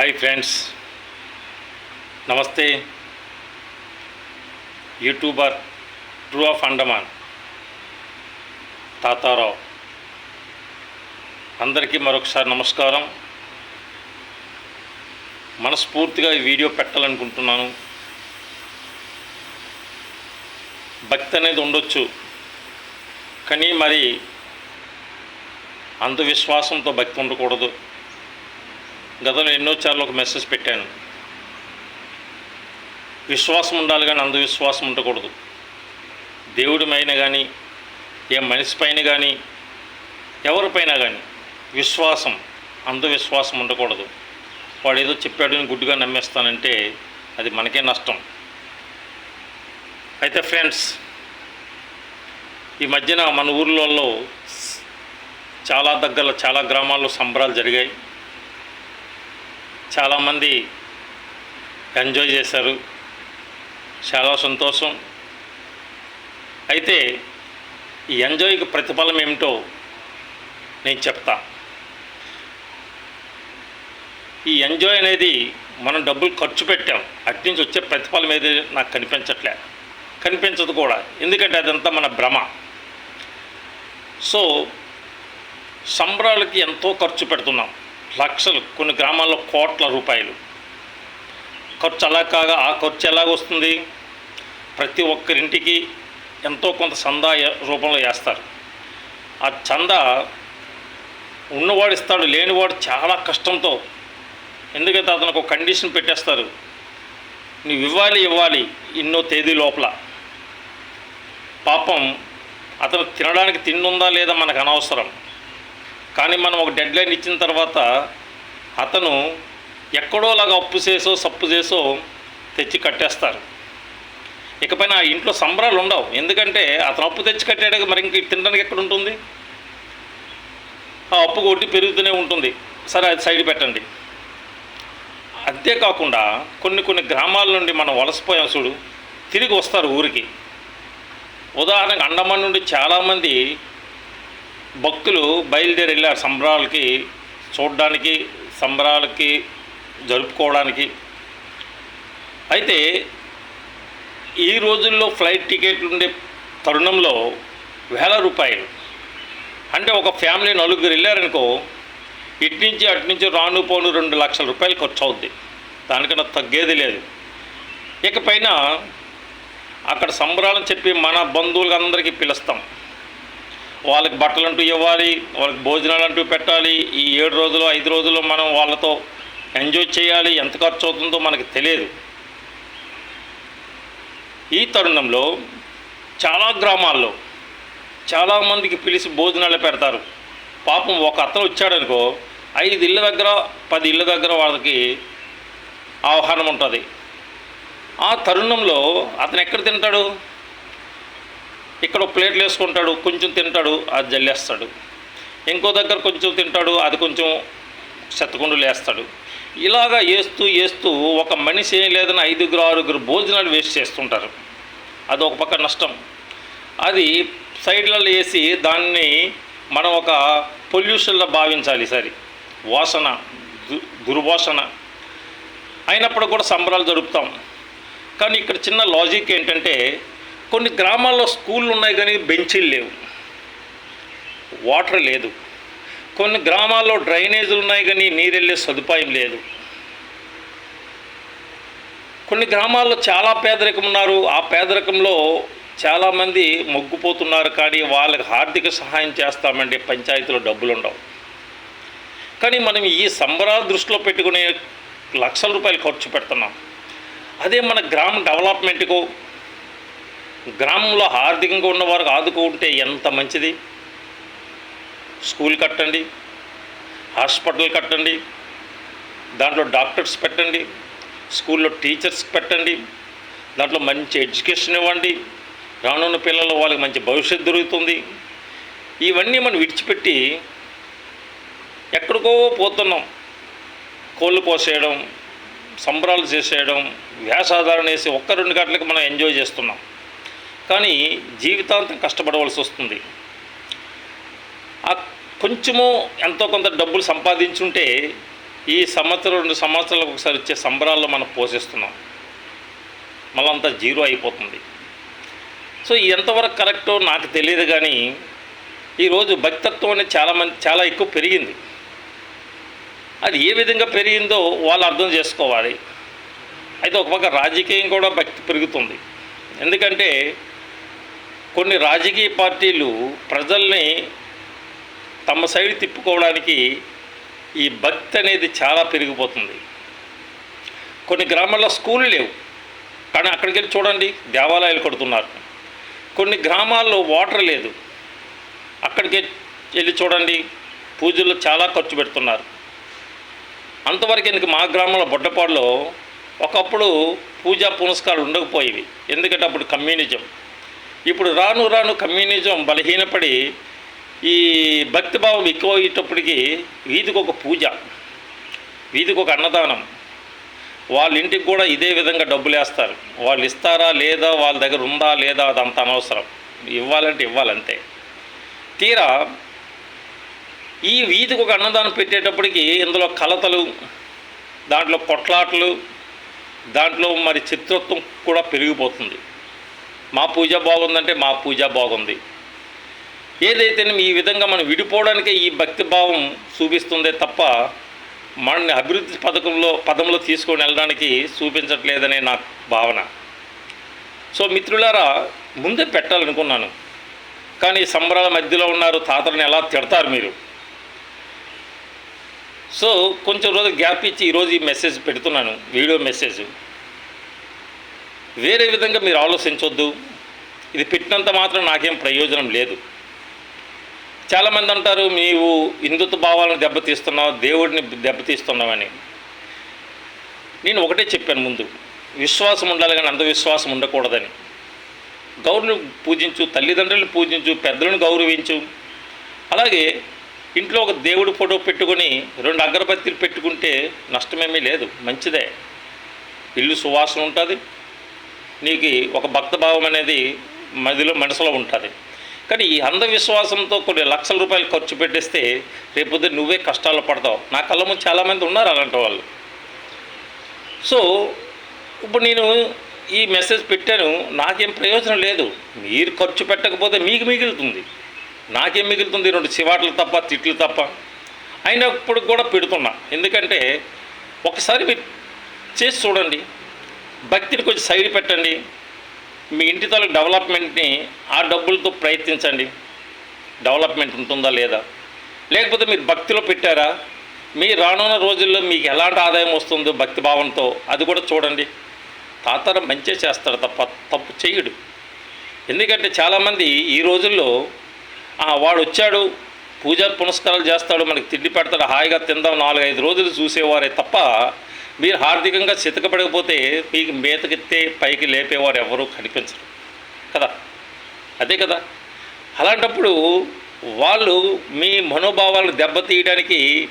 Hi friends. నమస్తే. YouTuber true of Andaman. Tatarao. అందరికీ మరొకసారి నమస్కారం. మనస్ఫూర్తిగా ఈ వీడియో పెట్టాలనుకుంటున్నాను. భక్తి అనేది ఉండొచ్చు. కానీ మరి అంధవిశ్వాసంతో భక్తి ఉండకూడదు. గతంలో ఎన్నోసార్లు ఒక మెసేజ్ పెట్టాను. విశ్వాసం ఉండాలి కానీ అంధవిశ్వాసం ఉండకూడదు. దేవుడి పైన కానీ ఏ మనిషి పైన కానీ ఎవరిపైన కానీ విశ్వాసం అంధవిశ్వాసం ఉండకూడదు. వాడు ఏదో చెప్పాడు అని గుడ్డుగా నమ్మేస్తానంటే అది మనకే నష్టం. అయితే ఫ్రెండ్స్ ఈ మధ్యన మన ఊర్లలో చాలా దగ్గర చాలా గ్రామాల్లో సంబరాలు జరిగాయి. చాలామంది ఎంజాయ్ చేశారు. చాలా సంతోషం. అయితే ఈ ఎంజాయ్కి ప్రతిఫలం ఏమిటో నేను చెప్తా. ఈ ఎంజాయ్ అనేది మనం డబ్బులు ఖర్చు పెట్టాం. అట్నుంచి వచ్చే ప్రతిఫలం ఏది నాకు కనిపించట్లే. కనిపించదు కూడా. ఎందుకంటే అదంతా మన భ్రమ. సో సంబరాలకి ఎంతో ఖర్చు పెడుతున్నాం. లక్షలు కొన్ని గ్రామాల్లో కోట్ల రూపాయలు. ఖర్చు అలా కాగా ఆ ఖర్చు ఎలాగొస్తుంది ప్రతి ఒక్కరింటికి ఎంతో కొంత చందా రూపంలో వేస్తారు. ఆ చందా ఉన్నవాడు ఇస్తాడు లేనివాడు చాలా కష్టంతో. ఎందుకంటే అతనికి ఒక కండిషన్ పెట్టేస్తారు. నువ్వు ఇవ్వాలి ఇవ్వాలి ఎన్నో తేదీ లోపల. పాపం అతను తినడానికి తిండి ఉందా లేదా మనకు అనవసరం. కానీ మనం ఒక డెడ్ లైన్ ఇచ్చిన తర్వాత అతను ఎక్కడోలాగా అప్పు చేసో సప్పు చేసో తెచ్చి కట్టేస్తారు. ఇకపైన ఆ ఇంట్లో సంబరాలు ఉండవు. ఎందుకంటే అతను అప్పు తెచ్చి కట్టాడు మరి ఇంక తినడానికి ఎక్కడ ఉంటుంది? ఆ అప్పు కొట్టి పెరుగుతూనే ఉంటుంది. సరే అది సైడ్ పెట్టండి. అంతేకాకుండా కొన్ని కొన్ని గ్రామాల నుండి మనం వలసపోయాం చూడు తిరిగి వస్తారు ఊరికి. ఉదాహరణకు అండమాన్ నుండి చాలామంది భక్తులు బయలుదేరి వెళ్ళారు సంబరాలకి చూడడానికి సంబరాలకి జరుపుకోవడానికి. అయితే ఈ రోజుల్లో ఫ్లైట్ టికెట్లు ఉండే తరుణంలో వేల రూపాయలు. అంటే ఒక ఫ్యామిలీ నలుగురు వెళ్ళారనుకో ఇటు నుంచి అటు నుంచి రాను పోను రెండు లక్షల రూపాయలు ఖర్చు అవుద్ది దానికన్నా తగ్గేది లేదు. ఇకపైన అక్కడ సంబరాలని చెప్పి మన బంధువులందరికీ పిలుస్తాం. వాళ్ళకి బట్టలంటూ ఇవ్వాలి వాళ్ళకి భోజనాలు అంటూ పెట్టాలి. ఈ ఏడు రోజులు ఐదు రోజులు మనం వాళ్ళతో ఎంజాయ్ చేయాలి. ఎంత ఖర్చు అవుతుందో మనకి తెలియదు. ఈ తరుణంలో చాలా గ్రామాల్లో చాలామందికి పిలిచి భోజనాలు పెడతారు. పాపం ఒక అతను వచ్చాడనుకో ఐదు ఇళ్ళ దగ్గర పది ఇళ్ళ దగ్గర వాళ్ళకి ఆహ్వానం ఉంటుంది. ఆ తరుణంలో అతను ఎక్కడ తింటాడు? ఇక్కడ ఒక ప్లేట్లు వేసుకుంటాడు కొంచెం తింటాడు అది జల్లేస్తాడు. ఇంకో దగ్గర కొంచెం తింటాడు అది కొంచెం చెత్తకుండలు వేస్తాడు ఇలాగా వేస్తూ వేస్తూ ఒక మనిషి ఏం లేదని ఐదుగురు ఆరుగురు భోజనాలు వేస్ట్ చేస్తుంటారు. అది ఒక పక్క నష్టం. అది సైడ్లలో వేసి దాన్ని మనం ఒక పొల్యూషన్లో భావించాలి సరి వాసన దు- దుర్వాసన. అయినప్పుడు కూడా సంబరాలు జరుపుతాం. కానీ ఇక్కడ చిన్న లాజిక్ ఏంటంటే కొన్ని గ్రామాల్లో స్కూళ్ళు ఉన్నాయి కానీ బెంచీలు లేవు. వాటర్ లేదు. కొన్ని గ్రామాల్లో డ్రైనేజీలు ఉన్నాయి కానీ నీరెళ్ళే సదుపాయం లేదు. కొన్ని గ్రామాల్లో చాలా పేదరికం ఉన్నారు. ఆ పేదరికంలో చాలామంది మొగ్గుపోతున్నారు కానీ వాళ్ళకి ఆర్థిక సహాయం చేస్తామంటే పంచాయతీలో డబ్బులు ఉండవు. కానీ మనం ఈ సంబరాలు దృష్టిలో పెట్టుకునే లక్షల రూపాయలు ఖర్చు పెడుతున్నాం. అదే మన గ్రామ డెవలప్మెంట్కు గ్రామంలో ఆర్థికంగా ఉన్నవారికి ఆదుకుంటే ఎంత మంచిది? స్కూల్ కట్టండి హాస్పిటల్ కట్టండి దాంట్లో డాక్టర్స్ పెట్టండి స్కూల్లో టీచర్స్ పెట్టండి దాంట్లో మంచి ఎడ్యుకేషన్ ఇవ్వండి రానున్న పిల్లలు వాళ్ళకి మంచి భవిష్యత్తు దొరుకుతుంది. ఇవన్నీ మనం విడిచిపెట్టి ఎక్కడికో పోతున్నాం. కోళ్ళు కోసేయడం సంబరాలు చేసేయడం వ్యాసాధారణ వేసి ఒక్క రెండు గంటలకు మనం ఎంజాయ్ చేస్తున్నాం. కానీ జీవితాంతం కష్టపడవలసి వస్తుంది. ఆ కొంచెము ఎంతో కొంత డబ్బులు సంపాదించుంటే ఈ సంవత్సరం రెండు సంవత్సరాలకు ఒకసారి వచ్చే సంబరాల్లో మనం పోషిస్తున్నాం. మళ్ళీ అంతా జీరో అయిపోతుంది. సో ఎంతవరకు కరెక్టో నాకు తెలియదు కానీ ఈరోజు భక్తత్వం అనేది చాలా మంది చాలా ఎక్కువ పెరిగింది. అది ఏ విధంగా పెరిగిందో వాళ్ళు అర్థం చేసుకోవాలి. అయితే ఒక పక్క రాజకీయం కూడా భక్తి పెరుగుతుంది. ఎందుకంటే కొన్ని రాజకీయ పార్టీలు ప్రజల్ని తమ సైడ్ తిప్పుకోవడానికి ఈ భక్తి అనేది చాలా పెరిగిపోతుంది. కొన్ని గ్రామాల్లో స్కూళ్ళు లేవు. కానీ అక్కడికి వెళ్ళి చూడండి దేవాలయాలు కడుతున్నారు. కొన్ని గ్రామాల్లో వాటర్ లేదు. అక్కడికి వెళ్ళి చూడండి పూజలు చాలా ఖర్చు పెడుతున్నారు. అంతవరకు ఎందుకు మా గ్రామంలో బొడ్డపాడులో ఒకప్పుడు పూజా పునస్కారాలు ఉండకపోయేవి. ఎందుకంటే అప్పుడు కమ్యూనిజం. ఇప్పుడు రాను రాను కమ్యూనిజం బలహీనపడి ఈ భక్తిభావం ఎక్కువ అయ్యేటప్పటికి వీధికి ఒక పూజ వీధికి ఒక అన్నదానం. వాళ్ళ ఇంటికి కూడా ఇదే విధంగా డబ్బులు వేస్తారు. వాళ్ళు ఇస్తారా లేదా వాళ్ళ దగ్గర ఉందా లేదా అదంత అనవసరం. ఇవ్వాలంటే ఇవ్వాలంతే. తీరా ఈ వీధికి ఒక అన్నదానం పెట్టేటప్పటికి ఇందులో కలతలు దాంట్లో కొట్లాటలు దాంట్లో మరి చిత్రత్వం కూడా పెరిగిపోతుంది. మా పూజ బాగుందంటే మా పూజ బాగుంది. ఏదైతే ఈ విధంగా మనం విడిపోవడానికే ఈ భక్తి భావం చూపిస్తుందే తప్ప మనల్ని అభివృద్ధి పథకంలో పదంలో తీసుకొని వెళ్ళడానికి చూపించట్లేదనే నా భావన. సో మిత్రులారా ముందే పెట్టాలనుకున్నాను. కానీ సంబరాల మధ్యలో ఉన్నారు తాతలను ఎలా తిడతారు మీరు? సో కొంచెం రోజు గ్యాప్ ఇచ్చి ఈరోజు ఈ మెసేజ్ పెడుతున్నాను వీడియో మెసేజ్. వేరే విధంగా మీరు ఆలోచించొద్దు. ఇది పెట్టినంత మాత్రం నాకేం ప్రయోజనం లేదు. చాలామంది అంటారు నీవు హిందుత్వ భావాలను దెబ్బతీస్తున్నావు దేవుడిని దెబ్బతీస్తున్నావని. నేను ఒకటే చెప్పాను ముందు. విశ్వాసం ఉండాలి కానీ అంధవిశ్వాసం ఉండకూడదని. గౌరుని పూజించు తల్లిదండ్రులను పూజించు పెద్దలను గౌరవించు. అలాగే ఇంట్లో ఒక దేవుడి ఫోటో పెట్టుకొని రెండు అగరబత్తీలు పెట్టుకుంటే నష్టమేమీ లేదు మంచిదే. ఇల్లు సువాసన ఉంటుంది నీకు ఒక భక్తభావం అనేది మదిలో మనసులో ఉంటుంది. కానీ ఈ అంధవిశ్వాసంతో కొన్ని లక్షల రూపాయలు ఖర్చు పెట్టేస్తే రేపొద్దు నువ్వే కష్టాలు పడతావు. నా కళ్ళ ముందు చాలామంది ఉన్నారు అలాంటి వాళ్ళు. సో ఇప్పుడు నేను ఈ మెసేజ్ పెట్టాను. నాకేం ప్రయోజనం లేదు. మీరు ఖర్చు పెట్టకపోతే మీకు మిగులుతుంది. నాకేం మిగులుతుంది? రెండు చివాట్లు తప్ప తిట్లు తప్ప. అయినప్పుడు కూడా పెడుతున్నా. ఎందుకంటే ఒకసారి మీరు చేసి చూడండి. భక్తిని కొంచెం సైడ్ పెట్టండి. మీ ఇంటి తాలూకు డెవలప్మెంట్ని ఆ డబ్బులతో ప్రయత్నించండి. డెవలప్మెంట్ ఉంటుందా లేదా? లేకపోతే మీరు భక్తిలో పెట్టారా? మీ రానున్న రోజుల్లో మీకు ఎలాంటి ఆదాయం వస్తుందో భక్తి భావంతో అది కూడా చూడండి. తాతారం మంచి చేస్తాడు తప్ప తప్పు చేయడు ఎందుకంటే చాలామంది ఈ రోజుల్లో "ఆ, వాడు వచ్చాడు పూజ పునస్కారాలు చేస్తాడు మనకి తిండి పెడతాడు హాయిగా తిందాం నాలుగైదు రోజులు చూసేవారే తప్ప మీరు హార్దికంగా చితకపడకపోతే మీకు మేతకెత్తే పైకి లేపేవారు ఎవరూ కనిపించరు. కదా? అదే కదా? అలాంటప్పుడు వాళ్ళు మీ మనోభావాలను దెబ్బతీయడానికి